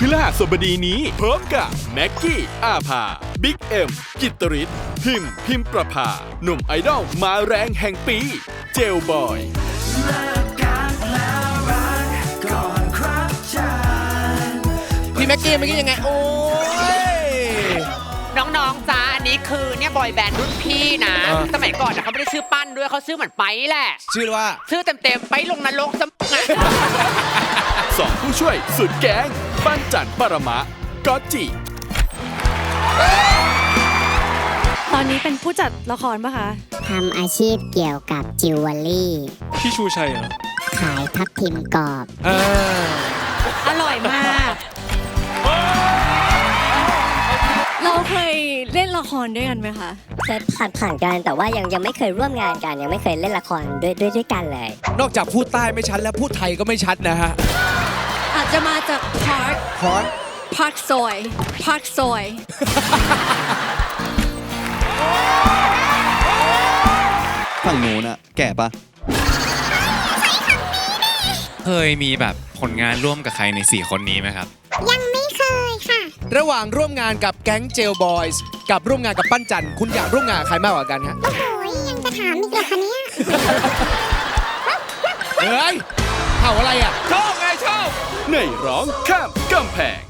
พฤหัสบดีนี้พร้อมกับแม็กกี้อาภาบิ๊กเอ็มกิตตริศพิมพ์พิมพ์ประภาหนุ่มไอดอลมาแรงแห่งปี เจลบอยพี่แม็กกี้เมื่อกี้ยังไง โอ้ย น้องๆจ้าอันนี้คือเนี่ยบอยแบนด์รุ่นพี่นะ อ่า สมัยก่อนนะเขาไม่ได้ชื่อปั้นด้วยเขาชื่อเหมือนไปแหละ ชื่อว่า ชื่อเต็มๆไปลงนรกสมองอะ สองผู้ช่วยสุดแก๊งปั้นจันปรมะก๊อตจิ ตอนนี้เป็นผู้จัดละครปะคะ ทำอาชีพเกี่ยวกับจิวเวลรี่ พี่ชูชัยเหรอขายทับทิมกรอบ อ่าอร่อยมาก เราเคยเล่นละครด้วยกันไหมคะ เคยผ่านผ่านๆกันแต่ว่ายังยังไม่เคยร่วมงานกัน ยังไม่เคยเล่นละครด้วยด้วยด้วยกันเลย นอกจากพูดใต้ไม่ชัดแล้วพูดไทยก็ไม่ชัดนะฮะอา จจะมาจากพาร์คพอดพาร์คซอยพาร์คซอย ฝั่งโน้นอะแก่ปะเคยมีแบบผลงานร่วมกับใครใน 4 คนนี้ไหมครับ ยังไม่เคยค่ะ ระหว่างร่วมงานกับแก๊งเจลบอยส์กับร่วมงานกับปั้นจันทร์คุณอยากร่วมงานกับใครมากกว่ากันฮะ โอ้ยยังจะถามอีกเหรอคะเนี่ย เฮ้ยเห่าอะไรอะชอบไงชอบ ในร้องข้ามกำแพง